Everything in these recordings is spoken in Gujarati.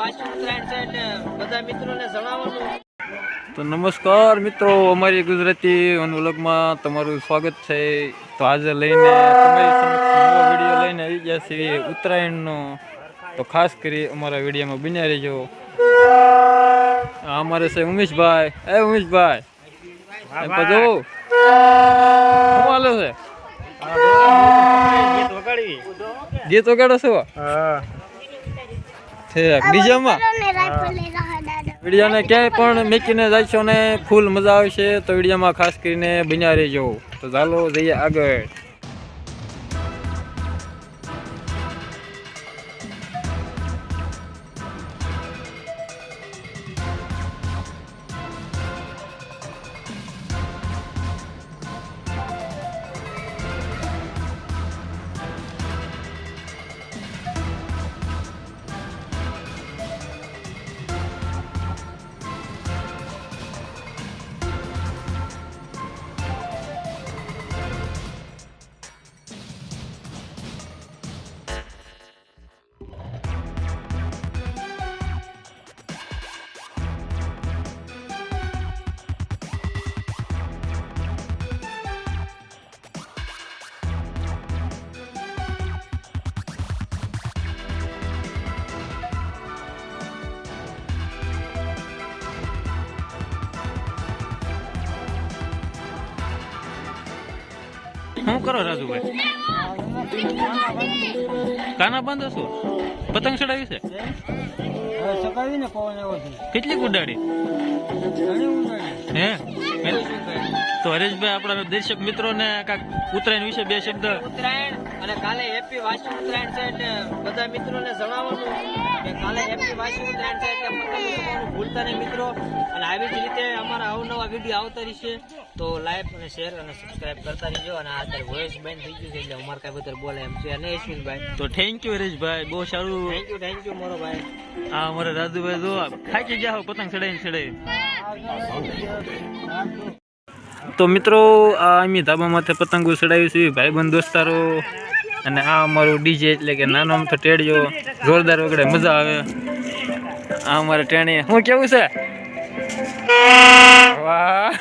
વાસી ઉત્તરાયણ છે એટલે બધા મિત્રોને જણાવવાનું. તો નમસ્કાર મિત્રો અમારી ગુજરાતી અનુલગમાં તમારું સ્વાગત છે. તો આજે લઈને તમારી સમક્ષ વીડિયો લઈને આવી ગયા છીએ. ઉત્તરાયણનો તો ખાસ કરી અમારા વિડીયોમાં બન્યા રહેજો. આ અમારે છે ઉમેશભાઈ. એ ઉમેશભાઈ એમ તો શું હાલે છે? ગીત વગાડો છો? ઠીક ડીજેમાં વિડીયોને ક્યાંય પણ મેકીને જશો ને ફૂલ મજા આવશે, તો વિડીયોમાં ખાસ કરીને બન્યા રહેજો. તો ચાલો જઈએ આગળ. શું કરો રાજુભાઈ કાના બંધ હશો? પતંગ ચડાવી છે? કેટલી ઉડાડી? હે? તો હરેશભાઈ આપણા દર્શક મિત્રોને કાંક ઉત્તરાયણ વિશે બે શબ્દ ઉત્તરાયણ અને કાલે હેપી વાસી ઉત્તરાયણ છે એટલે બધા મિત્રોને જણાવવાનું. કે કાલે હેપી વાસી ઉત્તરાયણ છે એટલે પતંગ ચગાવવાનું ભૂલતા નહીં મિત્રો. અને આવી જ રીતે અમારા અવનવા વીડિયો આવતા રહેશે. તો લાઈક અને શેર અને સબસ્ક્રાઈબ કરતા રહેજો. અને આ અત્યારે વોઇસ બેન થઈ ગયું છે એટલે અમારે કાંઈ બધા બોલે એમ છે. અને યશવિનભાઈ. તો થેન્ક યુ હરેશભાઈ. બહુ સારું. થેન્ક યુ થેન્ક યુ મારો ભાઈ. આ અમારા રાજુભાઈ જો થાકી ગયા હો પતંગ ચડાવીને ચડાવી તો મિત્રો આ અમે ધાબા માથે પતંગો ચડાવી છે ભાઈબંધ દોસ્તારો. અને આ અમારું ડીજે એટલે કે નાનો આમ તો ટેડિયો જોરદાર વગડે મજા આવે. આ અમારે ટેણી શું કેવું છે? વાહ.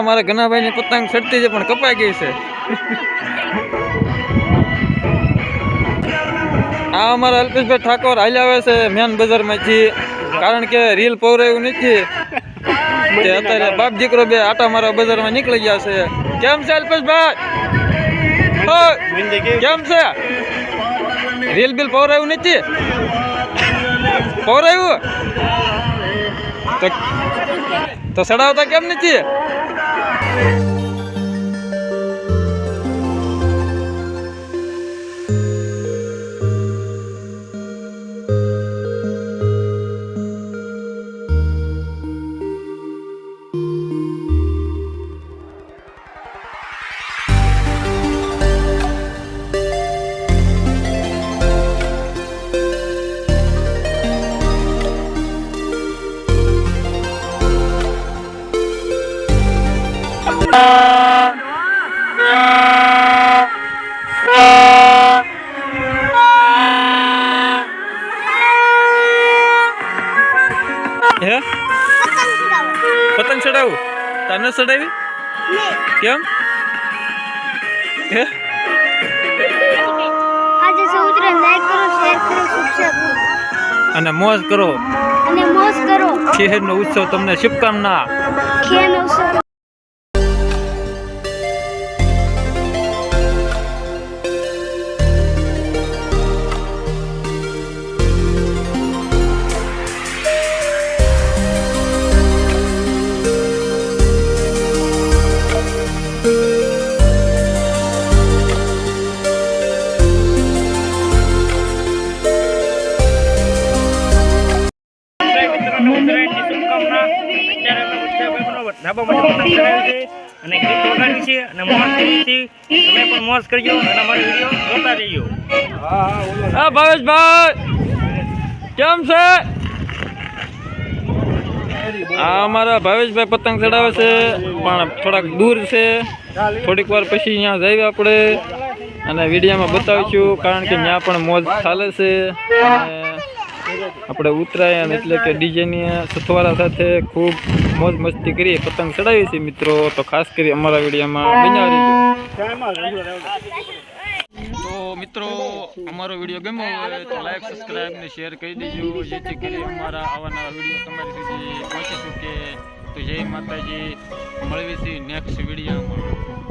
હા મારા ઘનાભાઈ ની પતંગ ચડતી છે, પણ કપાઈ ગઈ છે. આ અમારા અલ્પેશભાઈ ઠાકોર હાલ્યા આવે છે મેન બજારમાંથી. કારણ કે રીલ પૌરાયું નથી. અત્યારે બાપ દીકરો બે આટા મારા બજારમાં નીકળી ગયા છે. કેમ છે અલ્પેશભાઈ? કેમ છે? રીલ બિલ પૌરાયું નથી? પૌરાયું તો તો સડાવતા કેમ નથી? 啊。હે? પતંગ ચડાવું? તને ચડાવી? કેમ? હે? આજે સૌ લાઈક કરો શેર કરો સબસ્ક્રાઇબ કરો અને મોજ કરો. અને મોજ કરો. ઉત્સવ તમને શુભકામના. ધાબા માટે પતંગ ચડાવ્યું છે અને ગીત વગાડ્યું છે અને મોજ કરી છે. તમે પણ મોજ કરજો અને અમારો વીડિયો જોતા રહીજો. હા ભાવેશભાઈ કેમ છે? આ અમારા ભાવેશભાઈ પતંગ ચડાવે છે પણ થોડાક દૂર છે. થોડીક વાર પછી અહીંયા જઈએ આપણે અને વિડીયોમાં બતાવીશું કારણ કે ત્યાં પણ મોજ ચાલે છે. અને આપણે ઉત્તરાયણ એટલે કે ડીજેની સથવારા સાથે ખૂબ મોજ મસ્તી કરી પતંગ ચડાવીએ છીએ મિત્રો. તો ખાસ કરી અમારા વિડીયોમાં બન્યા તો મિત્રો, અમારો વીડિયો ગમ્યો હોય તો લાઈક સબસ્ક્રાઈબ ને શેર કરી દેજો. જેથી કરી અમારા આવા વીડિયો તમારી સુધી પહોંચી શકે. તો જય માતાજી. મળવી છે નેક્સ્ટ વિડીયોમાં.